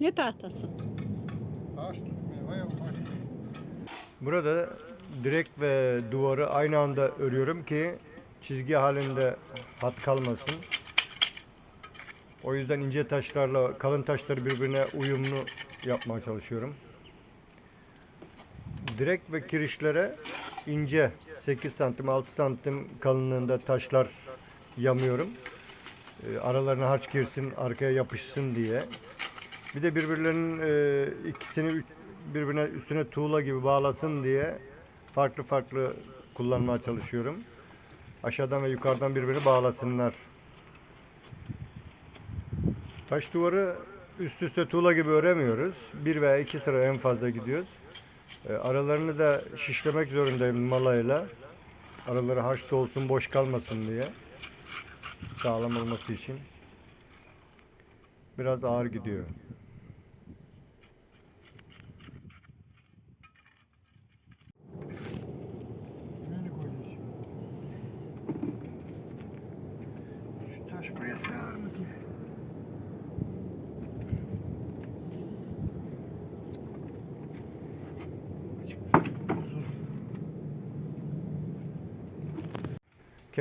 Ne tahtası? Ağaç tutmuyor. Allah. Burada direk ve duvarı aynı anda örüyorum ki çizgi halinde hat kalmasın. O yüzden ince taşlarla kalın taşları birbirine uyumlu yapmaya çalışıyorum. Direk ve kirişlere ince 8 santim 6 santim kalınlığında taşlar yamıyorum. Ee, aralarına harç girsin, arkaya yapışsın diye. Bir de birbirlerinin e, ikisini birbirine üstüne tuğla gibi bağlasın diye farklı farklı kullanmaya çalışıyorum. Aşağıdan ve yukarıdan birbirini bağlasınlar. Taş duvarı üst üste tuğla gibi öremiyoruz. Bir veya iki sıra en fazla gidiyoruz. E, aralarını da şişlemek zorundayım malayla. Araları harç olsun boş kalmasın diye. Sağlam olması için. Biraz ağır gidiyor. Nereye koyacağız şimdi? Şu taş buraya sığar mı diye.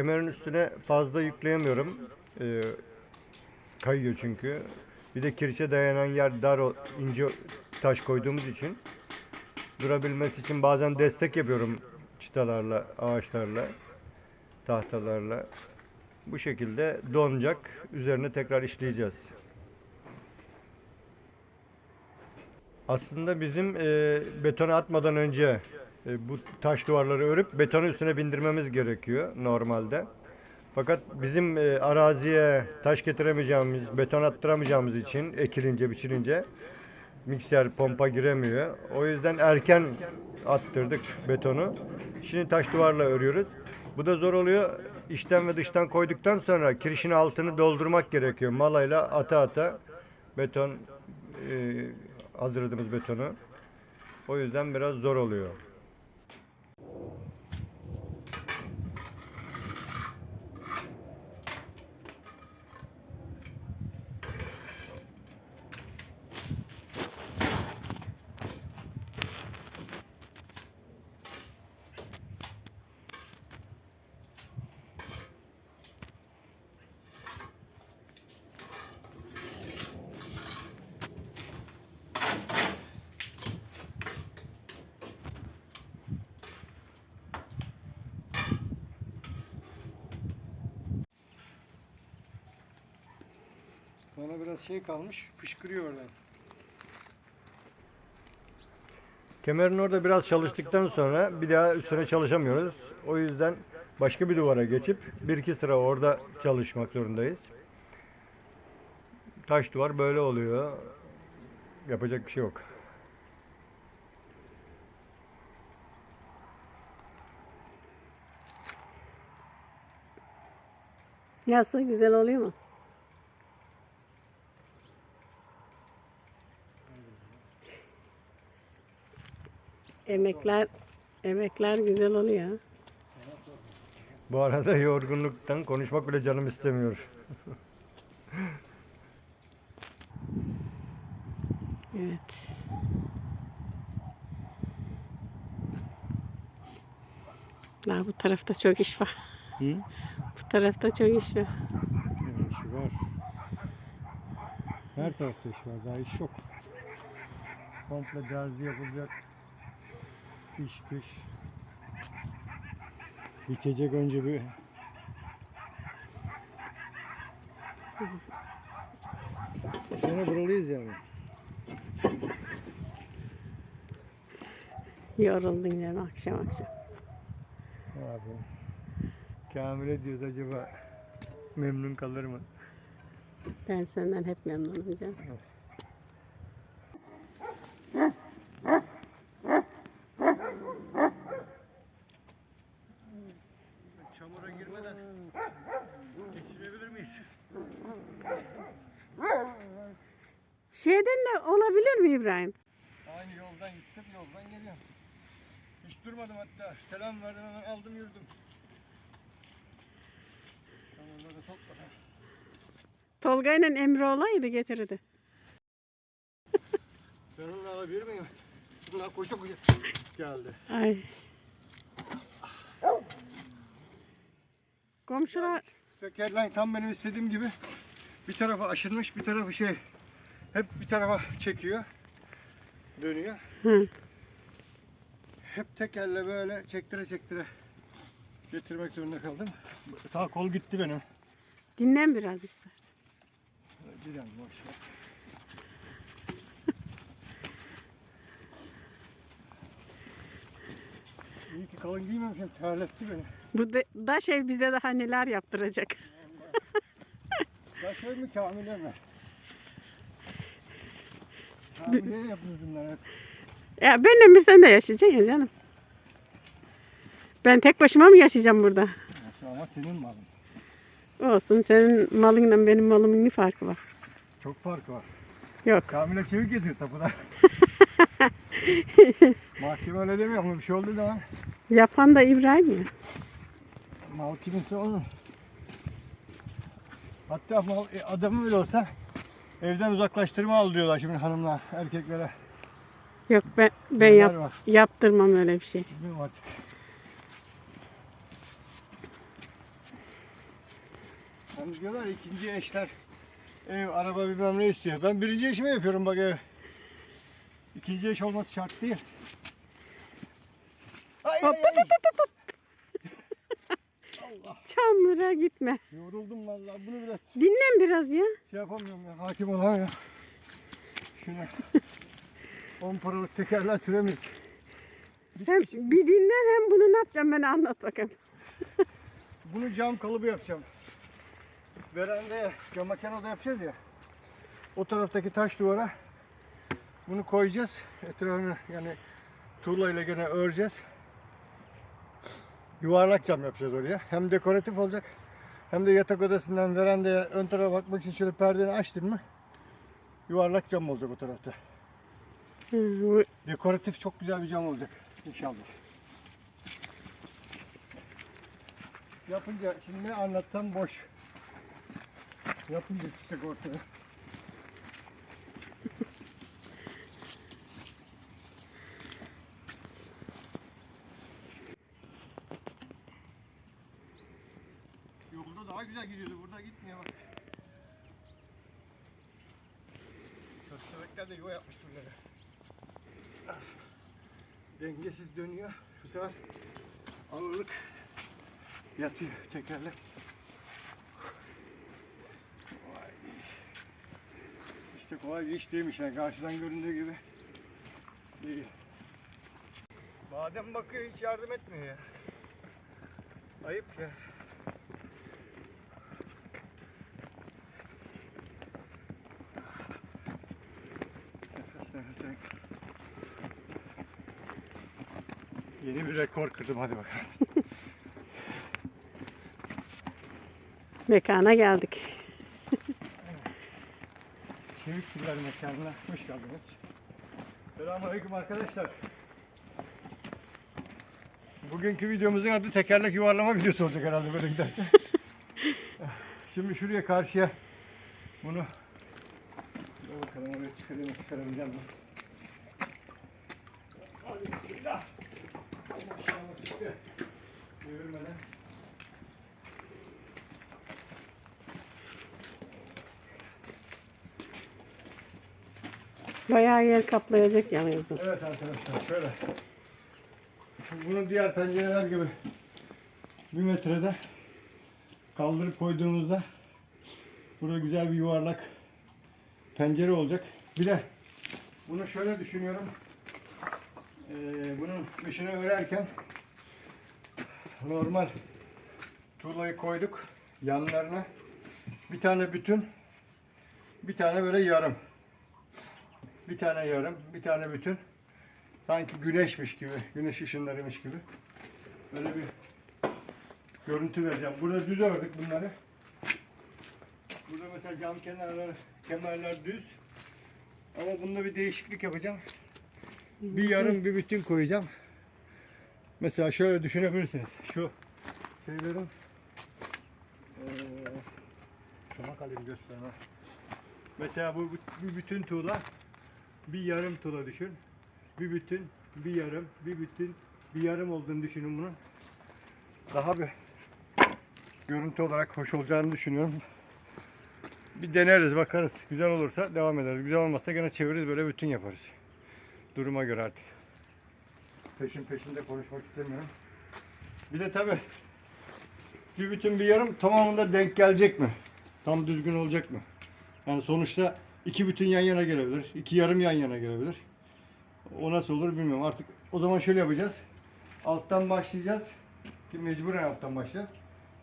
Kemerin üstüne fazla yükleyemiyorum. Ee, kayıyor çünkü. Bir de kirişe dayanan yer dar o ince taş koyduğumuz için durabilmesi için bazen destek yapıyorum çıtalarla, ağaçlarla, tahtalarla. Bu şekilde donacak. Üzerine tekrar işleyeceğiz. Aslında bizim e, betona atmadan önce bu taş duvarları örüp betonun üstüne bindirmemiz gerekiyor normalde. Fakat bizim e, araziye taş getiremeyeceğimiz, beton attıramayacağımız için ekilince, biçilince mikser pompa giremiyor. O yüzden erken attırdık betonu. Şimdi taş duvarla örüyoruz. Bu da zor oluyor. İçten ve dıştan koyduktan sonra kirişin altını doldurmak gerekiyor. Malayla ata ata beton e, hazırladığımız betonu. O yüzden biraz zor oluyor. Bana biraz şey kalmış. Fışkırıyor oradan. Kemerin orada biraz çalıştıktan sonra bir daha üstüne çalışamıyoruz. O yüzden başka bir duvara geçip bir iki sıra orada çalışmak zorundayız. Taş duvar böyle oluyor. Yapacak bir şey yok. Nasıl? Güzel oluyor mu? Emekler emekler güzel oluyor. Bu arada yorgunluktan konuşmak bile canım istemiyor. Evet. Daha bu tarafta çok iş var. Hı? Bu tarafta çok iş var. Yani işi var. Her tarafta iş var. Daha iş yok. Komple derzi yapılacak. İş dış. Bitecek önce bir Sene buralıyız yani. Yoruldun yani akşam akşam. Ne yapayım? Kamil'e diyoruz acaba memnun kalır mı? Ben senden hep memnunum canım. Şeyden de olabilir mi İbrahim? Aynı yoldan gittim, yoldan geliyorum. Hiç durmadım hatta. Selam verdim hemen aldım yürüdüm. Tamam böyle topla. Tolga ile Emre olaydı getirirdi. Ben onu alabilir miyim? Bunlar koşa koşa geldi. Ay. Komşular Tekerlen tam benim istediğim gibi bir tarafa aşınmış bir tarafı şey hep bir tarafa çekiyor. Dönüyor. Hı. Hep tekerle böyle çektire çektire getirmek zorunda kaldım. Sağ kol gitti benim. dinlen biraz istersen. Bir an boş ver. İyi ki kalın giymemişim terletti beni. Bu de, daş ev bize daha neler yaptıracak. Ya şey mi Kamil'e mi? Ya benimle bir sen de yaşayacaksın ya canım. Ben tek başıma mı yaşayacağım burada? Ama senin malın. Olsun senin malınla benim malımın ne farkı var? Çok farkı var. Yok. Kamil'e çevik geziyor tapuda. Mahkeme öyle demiyor ama bir şey olduğu zaman Yapan da İbrahim ya. mal kiminse onun. Hatta mal e, adamı bile olsa evden uzaklaştırma al diyorlar şimdi hanımlar erkeklere. Yok ben ben Neler yap, var? yaptırmam öyle bir şey. Bilmiyorum artık. Hani diyorlar ikinci eşler ev, araba bilmem ne istiyor. Ben birinci eşime yapıyorum bak ev. İkinci eş olması şart değil. Ay, ay, ay. Hop. Çamura gitme. Yoruldum vallahi bunu biraz Dinlen biraz ya. şey yapamıyorum ya hakim olamıyorum. Şuna 10 paralık tekerler süremiyor. Sen bir dinlen hem bunu ne yapacağım ben anlat bakalım. Bunu cam kalıbı yapacağım. Verandaya cama kenarda yapacağız ya. O taraftaki taş duvara bunu koyacağız. Etrafını yani tuğlayla gene öreceğiz. Yuvarlak cam yapacağız oraya. Hem dekoratif olacak. Hem de yatak odasından verandaya ön tarafa bakmak için şöyle perdeni açtın mı yuvarlak cam olacak o tarafta. Dekoratif çok güzel bir cam olacak inşallah. Yapınca şimdi ne anlatsam boş. Yapınca çıkacak ortaya. Yolda daha güzel gidiyordu. Burada gitmiyor bak. Köstebekler de yuva yapmış buralara. Dengesiz dönüyor. Bu sefer ağırlık yatıyor tekerlek. İşte kolay bir iş değilmiş yani karşıdan göründüğü gibi değil. Badem bakıyor hiç yardım etmiyor ya. Ayıp ya. Bir rekor kırdım hadi bakalım. mekana geldik. Çevik Güller mekanına hoş geldiniz. Selamünaleyküm arkadaşlar. Bugünkü videomuzun adı tekerlek yuvarlama videosu olacak herhalde böyle giderse. Şimdi şuraya karşıya bunu Dur bakalım oraya çıkarayım çıkarabileceğim mi? Hadi bismillah. Maşallah. Bayağı yer kaplayacak yalnız. Evet arkadaşlar şöyle. Bunu diğer pencereler gibi bir metrede kaldırıp koyduğumuzda burada güzel bir yuvarlak pencere olacak. Bir de bunu şöyle düşünüyorum. Ee, bunun dışını örerken normal tuğlayı koyduk yanlarına. Bir tane bütün, bir tane böyle yarım. Bir tane yarım, bir tane bütün. Sanki güneşmiş gibi, güneş ışınlarıymış gibi. Böyle bir görüntü vereceğim. Burada düz ördük bunları. Burada mesela cam kenarları, kemerler düz. Ama bunda bir değişiklik yapacağım. Bir yarım bir bütün koyacağım. Mesela şöyle düşünebilirsiniz. Şu şeylerin eee şuna kalayım gösterme. Mesela bu bu bütün tuğla bir yarım tuğla düşün. Bir bütün, bir yarım, bir bütün, bir yarım olduğunu düşünün bunun. Daha bir görüntü olarak hoş olacağını düşünüyorum. Bir deneriz bakarız. Güzel olursa devam ederiz. Güzel olmazsa gene çeviririz böyle bütün yaparız. Duruma göre artık. Peşin peşinde konuşmak istemiyorum. Bir de tabi bir bütün bir yarım tamamında denk gelecek mi? Tam düzgün olacak mı? Yani sonuçta iki bütün yan yana gelebilir. iki yarım yan yana gelebilir. O nasıl olur bilmiyorum. Artık o zaman şöyle yapacağız. Alttan başlayacağız. Ki mecburen alttan başlayacağız.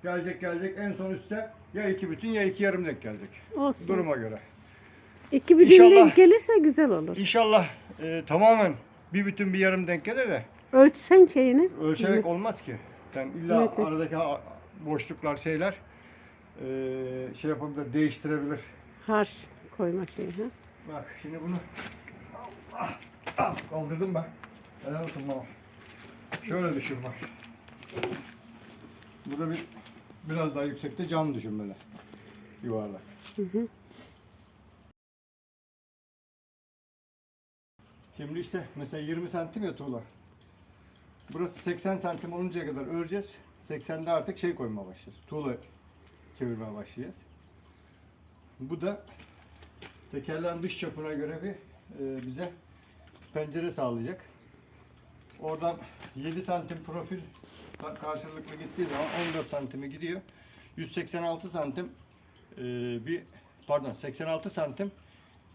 Gelecek gelecek en son üstte ya iki bütün ya iki yarım denk gelecek. Olsun. Duruma göre. İki bir İnşallah- denk gelirse güzel olur. İnşallah e, tamamen bir bütün bir yarım denk gelir de Ölçsen şeyini. ölçerek olmaz ki. Yani illa Evet, evet. aradaki boşluklar şeyler e, şey yapabilir, değiştirebilir. Harç koyma şeyi. Ha? Bak şimdi bunu Ah, ah, kaldırdım ben. Helal olsun baba. Şöyle düşün bak. Burada bir biraz daha yüksekte cam düşün böyle. Yuvarlak. Hı hı. Şimdi işte mesela 20 santim ya tuğla. Burası 80 santim oluncaya kadar öreceğiz. 80'de artık şey koymaya başlayacağız. Tuğla çevirmeye başlayacağız. Bu da tekerleğin dış çapına göre bir e, bize pencere sağlayacak. Oradan 7 santim profil ka- karşılıklı gittiği zaman 14 santimi gidiyor. 186 santim e, bir pardon 86 santim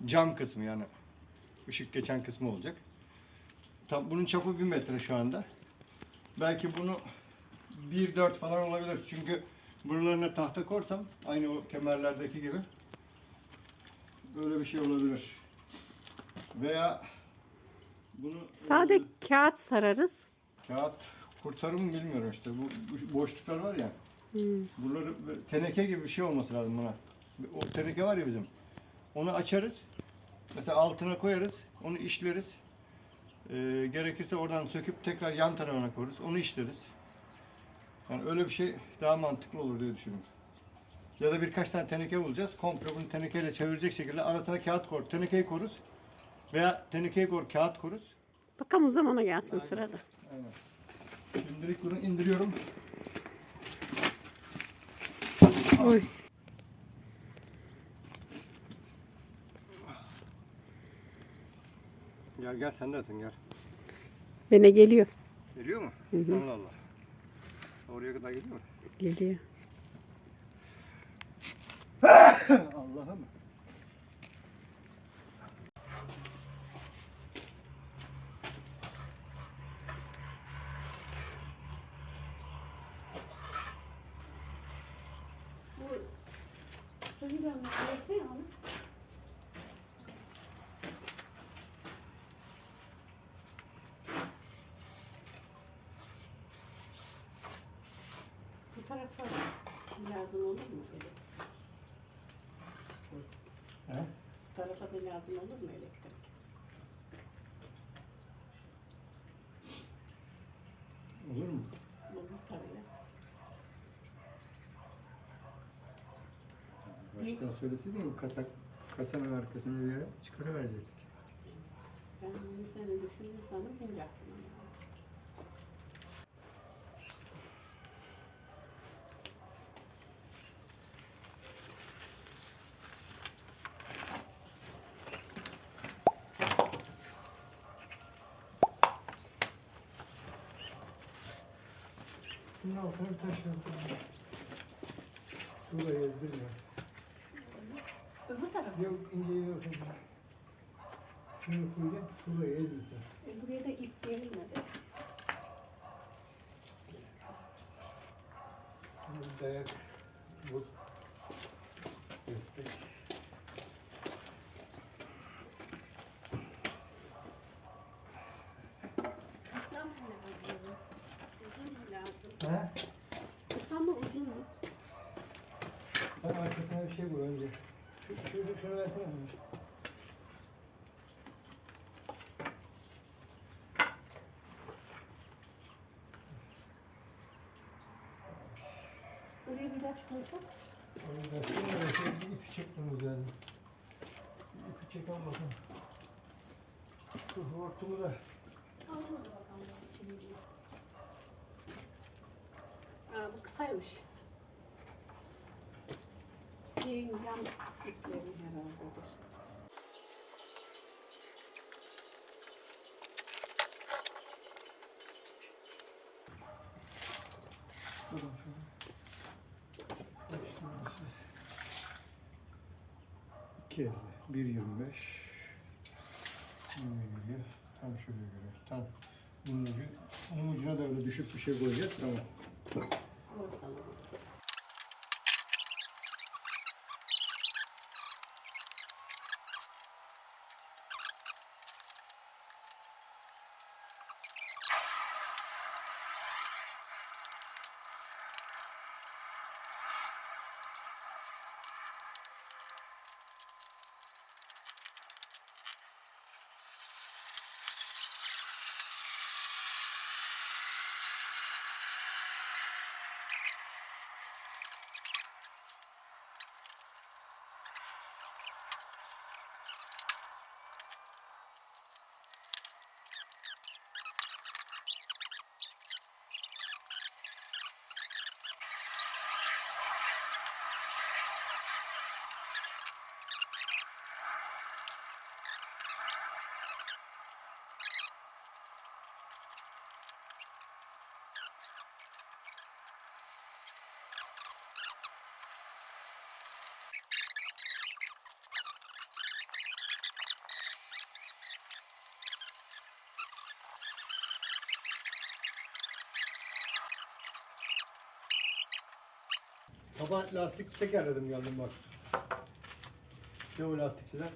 cam kısmı yani ışık geçen kısmı olacak. Tam bunun çapı 1 metre şu anda. Belki bunu 1.4 falan olabilir. Çünkü buralarına tahta korsam aynı o kemerlerdeki gibi böyle bir şey olabilir. Veya bunu Sade e, kağıt sararız. kağıt kurtarır mı bilmiyorum işte. Bu, boşluklar var ya. Hmm. Buraları teneke gibi bir şey olması lazım buna. O teneke var ya bizim. Onu açarız. Mesela altına koyarız. Onu işleriz. Ee, gerekirse oradan söküp tekrar yan tarafına koyarız. Onu işleriz. Yani öyle bir şey daha mantıklı olur diye düşünüyorum. Ya da birkaç tane teneke bulacağız. Komple bunu tenekeyle çevirecek şekilde arasına kağıt kor. Tenekeyi koruz. Veya tenekeyi kor, kağıt koruz. Bakalım o zamana gelsin sırada. Aynen. Şimdilik bunu indiriyorum. Oy. Gel gel sen desin gel. Bana geliyor. Geliyor mu? Hı hı. Allah Allah. Oraya kadar geliyor mu? Geliyor. Allah'ım. Bu tarafa lazım olur mu? He? Da lazım olur mu elektrik? Olur mu? Olur tabii. Başkan söyleseydin mi kasa, kasanın arkasına bir yere çıkarıverecektik. Ben bunu seni düşündüm sanırım benim Bunun altına bir taş yok. Şurada ezdirme. Öbür tarafa. Yok ince yok. Şunu koyacağım. Şuraya ezdirme. E, buraya da ip verilmedi. Dayak. Bu. Destek. Kısa mı lazım? Uzun mu lazım? Ha? Kısa mı uzun mu? Sen arkasına bir şey koy önce. Şu, şunu, şunu versene. bana. Buraya bir ipi çek bunun üzerine. Bir ipi çek al bakalım. Şu hortumu da Aa, bu kısaymış. Cam ipleri herhaldedir. Durun 1.25 Ona geliyor. Tam şuraya göre. Tam bunun ucuna da öyle düşük bir şey koyacağız. Tamam. Baba lastik tekerledim geldim bak. Ne o lastikçiden?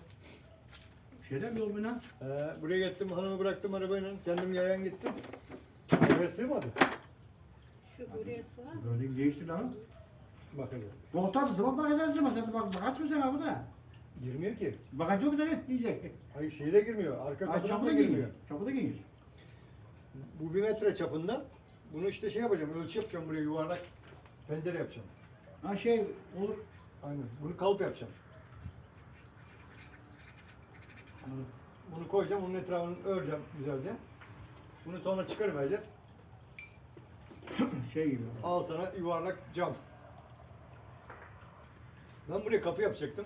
Şeyden mi olmuyor lan? Ee, buraya gittim hanımı bıraktım arabayla. Kendim yayan gittim. Arabaya sığmadı. Şu buraya sığar? Böyle değişti lan. Bak hadi. Voltaj zaman bakacaksın zaman sen de bak bak açma sen abi da. Girmiyor ki. Bakacak mısın sen diyecek. Hayır şeyi de girmiyor. Arka Ay kapıdan da girmiyor. geliyor. Çapı da geliyor. Bu bir metre çapında. Bunu işte şey yapacağım. Ölçü yapacağım buraya yuvarlak pencere yapacağım. Ha şey olur. Aynen. Bunu kalıp yapacağım. Bunu koyacağım. Onun etrafını öreceğim güzelce. Bunu sonra çıkarıvereceğiz. Şey gibi. Al sana yuvarlak cam. Ben buraya kapı yapacaktım.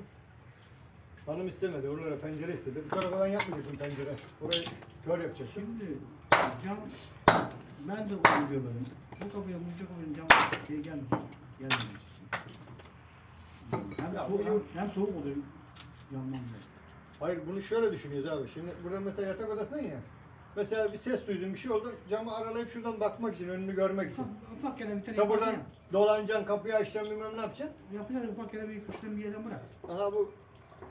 Hanım istemedi. Oralara pencere istedi. Bu tarafa ben yapmayacaktım pencere. Orayı kör yapacağım. Şimdi cam ben de bunu görmedim. Bu kapıya bu kapıya cam şey gelmiş. Gelmemiş. Hem, Ya soğuk, bu- hem, soğuk oluyor camdan da. Hayır bunu şöyle düşünüyoruz abi. Şimdi burada mesela yatak odasındayım ya. Mesela bir ses duydun bir şey oldu. Camı aralayıp şuradan bakmak için, önünü görmek için. Ufak, ufak kere bir tane Ta buradan yapacaksın. dolanacaksın, kapıyı açacaksın bilmem ne yapacaksın. Yapacaksın ufak kere bir kuştan bir yerden bırak. Aha bu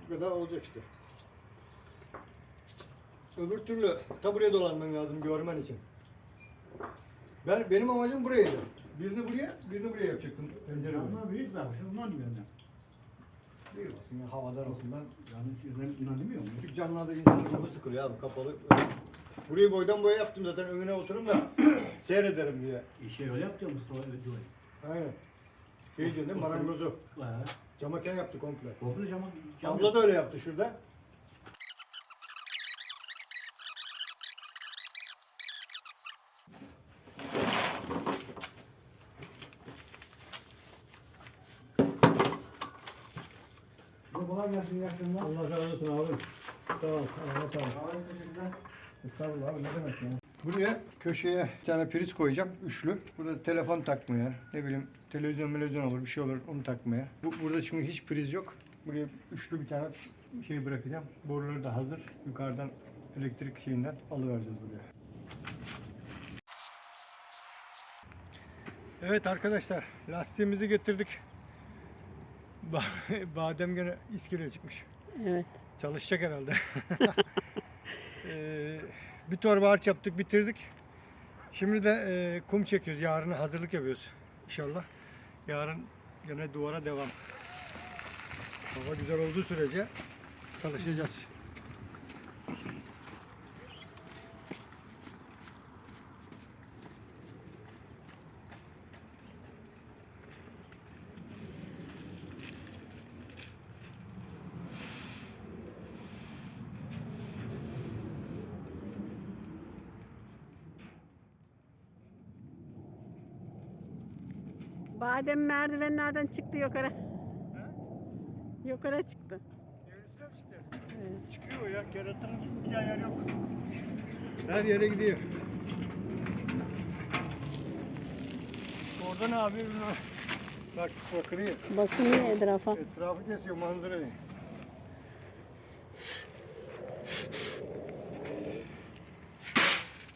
kadar olacak işte. Öbür türlü ta buraya dolanman lazım görmen için. Ben benim amacım buraydı. Birini buraya, birini buraya yapacaktım. Pencere buraya. Camlar büyük var. Şu bundan gibi benden. Ya havadar olsun. Ben Yani muyum? küçük camlarda insanın canı sıkılıyor abi kapalı. Burayı boydan boya yaptım zaten önüne otururum da seyrederim diye. İşe öyle yaptı ya Mustafa Ödüyor. Aynen. Şey diyorsun değil mi? Marangozu. Ha. Camaken yaptı komple. Komple cama cam Abla da öyle yaptı şurada. Gelsin yakında. Allah razı olsun abi. Sağ ol. Allah sağ ol. Estağfurullah abi ne demek ya. Buraya köşeye bir tane priz koyacağım. Üçlü. Burada telefon takmaya, ne bileyim televizyon televizyon olur bir şey olur onu takmaya. Bu, burada çünkü hiç priz yok. Buraya üçlü bir tane şey bırakacağım. Boruları da hazır. Yukarıdan elektrik şeyinden alıvereceğiz buraya. Evet arkadaşlar lastiğimizi getirdik. Ba- Badem gene iskeleye çıkmış. Evet. Çalışacak herhalde. Ee, bir torba harç yaptık, bitirdik. Şimdi de e, kum çekiyoruz. Yarına hazırlık yapıyoruz inşallah. Yarın yine duvara devam. Hava güzel olduğu sürece çalışacağız. Badem merdivenlerden çıktı yukarı. Yukarı çıktı. Çıkıyor ya. Keratının gitmeyeceği yer yok. Her yere gidiyor. Orada ne yapıyor. Bak bakırıyor. Bakınıyor etrafa. Etrafı kesiyor manzarayı.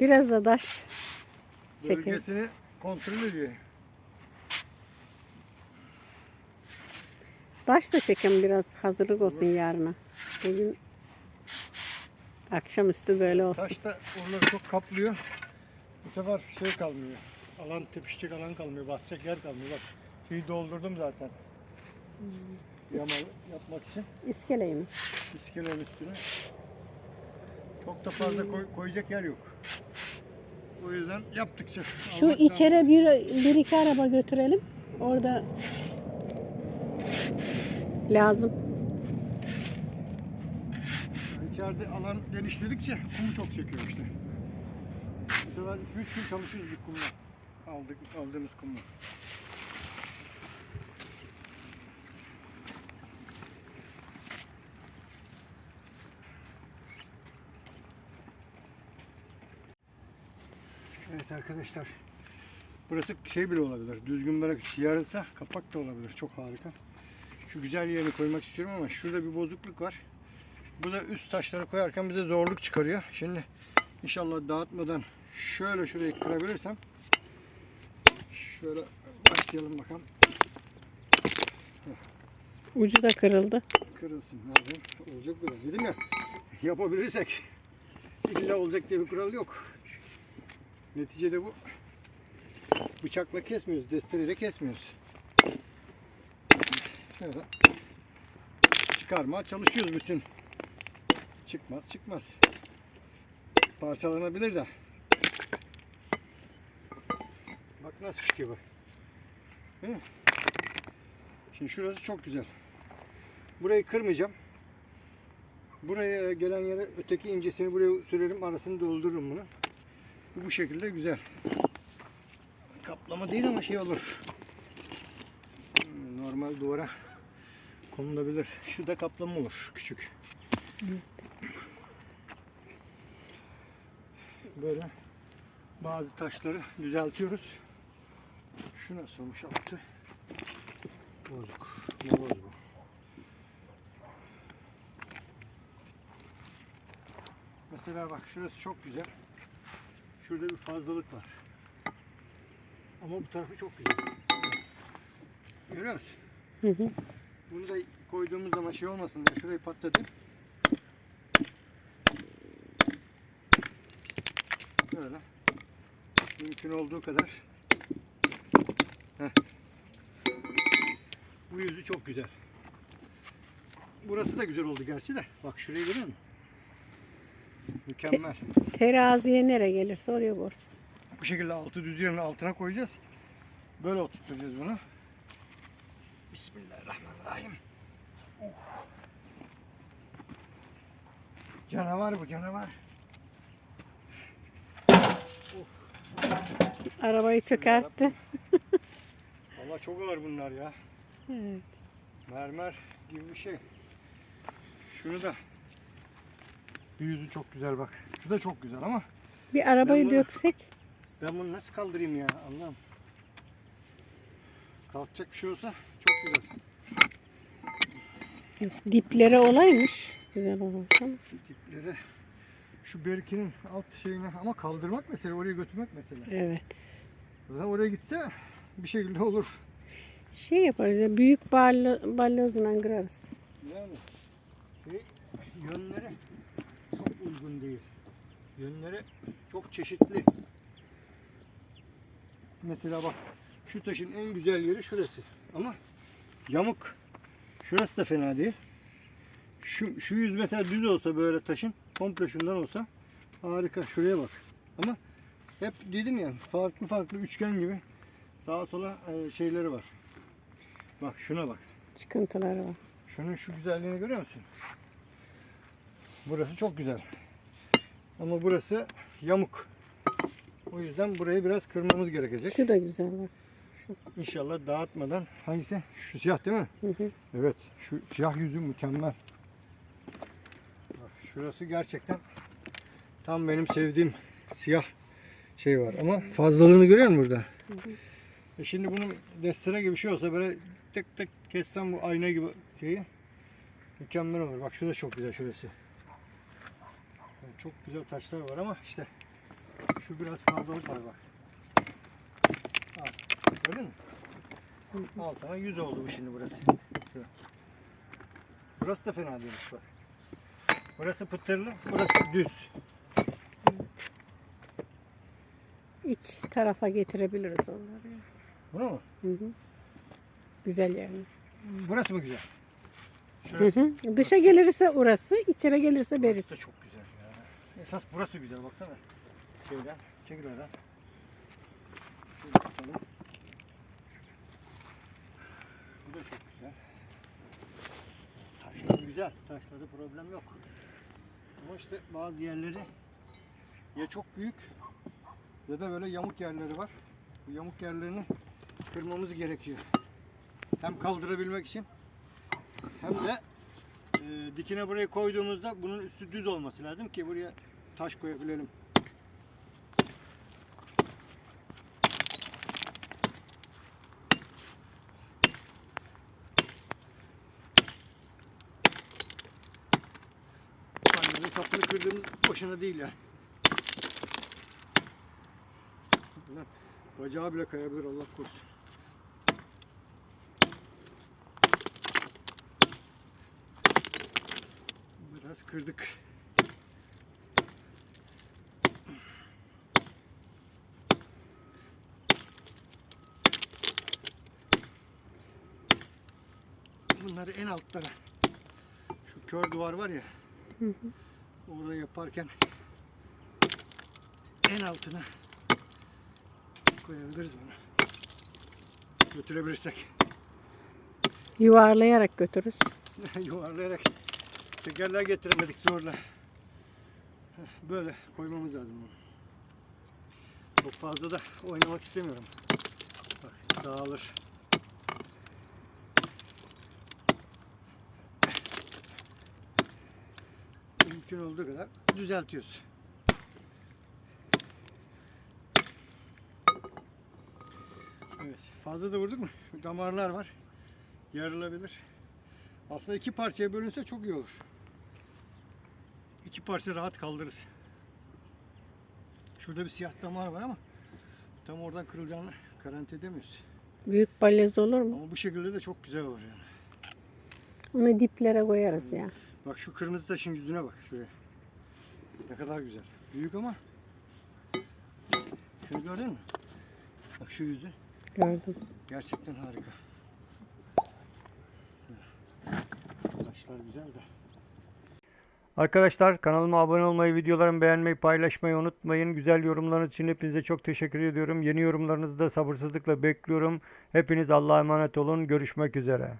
Biraz da taş çekin. Bölgesini kontrol ediyor. Taş da çekin biraz hazırlık olsun yarına. Bugün akşamüstü böyle olsun. Taş da oraları çok kaplıyor. Bu sefer şey kalmıyor. Alan tepişecek alan kalmıyor. Basacak yer kalmıyor. Bak şeyi doldurdum zaten. Yama yapmak için. İskeleyi mi? İskelenin üstüne. Çok da fazla koy- koyacak yer yok. O yüzden yaptıkça. Şu almak içeri bir, bir iki araba götürelim. Orada lazım. İçeride alan genişledikçe kumu çok çekiyor işte. Bu sefer 3 gün çalışıyoruz bir kumla. Aldık, aldığımız kumla. Evet arkadaşlar. Burası şey bile olabilir. Düzgün böyle yarılsa kapak da olabilir. Çok harika. Şu güzel yerini koymak istiyorum ama şurada bir bozukluk var. Bu da üst taşları koyarken bize zorluk çıkarıyor. Şimdi inşallah dağıtmadan şöyle şurayı kırabilirsem şöyle başlayalım bakalım. Ucu da kırıldı. Kırılsın. Nerede? Olacak böyle. Dedim ya yapabilirsek illa olacak diye bir kural yok. Neticede bu bıçakla kesmiyoruz. Destereyle kesmiyoruz. Şöyle çıkarmaya çalışıyoruz bütün. Çıkmaz çıkmaz. Parçalanabilir de. Bak nasıl çıkıyor mi? Şimdi şurası çok güzel. Burayı kırmayacağım. Buraya gelen yere öteki incesini buraya sürerim arasını doldururum bunu. Bu, bu şekilde güzel. Kaplama değil ama şey olur. Hmm, Normal duvara konulabilir. Şu da kaplama olur küçük. Böyle bazı taşları düzeltiyoruz. Şu nasıl olmuş altı? Bozuk. Moloz bu. Mesela bak şurası çok güzel. Şurada bir fazlalık var. Ama bu tarafı çok güzel. Görüyor musun? Hı hı. Bunu da koyduğumuz zaman şey olmasın diye şurayı patladım. Böyle. Mümkün olduğu kadar. Heh. Bu yüzü çok güzel. Burası da güzel oldu gerçi de. Bak şurayı görüyor musun? Mükemmel. Teraziye nereye gelirse oraya vursun. Bu şekilde altı düz yerine altına koyacağız. Böyle oturtacağız bunu. Bismillahirrahmanirrahim. Uf. Canavar bu canavar. Arabayı çökertti. Valla çok ağır bunlar ya. Evet. Mermer gibi bir şey. Şunu da bir yüzü çok güzel bak. Şu da çok güzel ama Bir arabayı Ben bunu- döksek. ben bunu nasıl kaldırayım ya Allah'ım. Kalkacak bir şey olsa çok güzel. Yok, Dipleri olaymış. Güzel olmuş ama. Şu berkinin alt şeyini ama kaldırmak mesele oraya götürmek mesele. Evet. Zaten oraya gitse bir şekilde olur. Şey yaparız ya büyük ballo, balyozla kırarız. Yani şey yönleri çok uygun değil. Yönleri çok çeşitli. Mesela bak şu taşın en güzel yeri şurası. Ama yamuk. Şurası da fena değil. Şu, şu yüz mesela düz olsa böyle taşın komple şundan olsa harika. Şuraya bak. Ama hep dedim ya farklı farklı üçgen gibi sağa sola e, şeyleri var. Bak şuna bak. Çıkıntıları var. Şunun şu güzelliğini görüyor musun? Burası çok güzel. Ama burası yamuk. O yüzden burayı biraz kırmamız gerekecek. Şu da güzel bak. İnşallah dağıtmadan. Hangisi? Şu siyah değil mi? Hı hı. Evet. Şu siyah yüzü mükemmel. Bak, şurası gerçekten tam benim sevdiğim siyah şey var. Ama fazlalığını görüyor musun burada? E şimdi bunun destere gibi bir şey olsa böyle tek tek kessem bu ayna gibi şeyi mükemmel olur. Bak şurada çok güzel şurası. Yani çok güzel taşlar var ama işte şu biraz fazlalık var bak. Al. Gördün mü? Altına 100 oldu bu şimdi burası. Burası da fena değilmiş bak. Burası pıtırlı, burası düz. İç tarafa getirebiliriz onları. Bunu mu? Hı hı. Güzel yani. Burası mı güzel? Hı Şurası hı. Dışa gelirse orası, içeri gelirse berisi. da çok güzel ya. Esas burası güzel baksana. Şöyle çekil oradan. Şöyle tutalım. Bu da çok güzel. Taşlar güzel. Taşlarda problem yok. Ama işte bazı yerleri ya çok büyük ya da böyle yamuk yerleri var. Bu yamuk yerlerini kırmamız gerekiyor. Hem kaldırabilmek için hem de e, dikine buraya koyduğumuzda bunun üstü düz olması lazım ki buraya taş koyabilelim. Boşuna değil yani. Bacağı bile kayabilir Allah korusun. Biraz kırdık. Bunları en altlara şu kör duvar var ya orada yaparken en altına koyabiliriz bunu. Götürebilirsek. Yuvarlayarak götürürüz. yuvarlayarak tekerler getiremedik zorla. Böyle koymamız lazım bunu. Çok fazla da oynamak istemiyorum. Bak dağılır. Mümkün olduğu kadar düzeltiyoruz. Evet, fazla da vurduk mu? Damarlar var. Yarılabilir. Aslında iki parçaya bölünse çok iyi olur. İki parça rahat kaldırırız. Şurada bir siyah damar var ama tam oradan kırılacağını garanti edemiyoruz. Büyük balyoz olur mu? Ama bu şekilde de çok güzel olur yani. Onu diplere koyarız ya. Bak şu kırmızı taşın yüzüne bak şuraya. Ne kadar güzel. Büyük ama şunu gördün mü? Bak şu yüzü Gördüm. gerçekten harika. Taşlar güzel de. Arkadaşlar kanalıma abone olmayı, videolarımı beğenmeyi, paylaşmayı unutmayın. Güzel yorumlarınız için hepinize çok teşekkür ediyorum. Yeni yorumlarınızı da sabırsızlıkla bekliyorum. Hepiniz Allah'a emanet olun. Görüşmek üzere.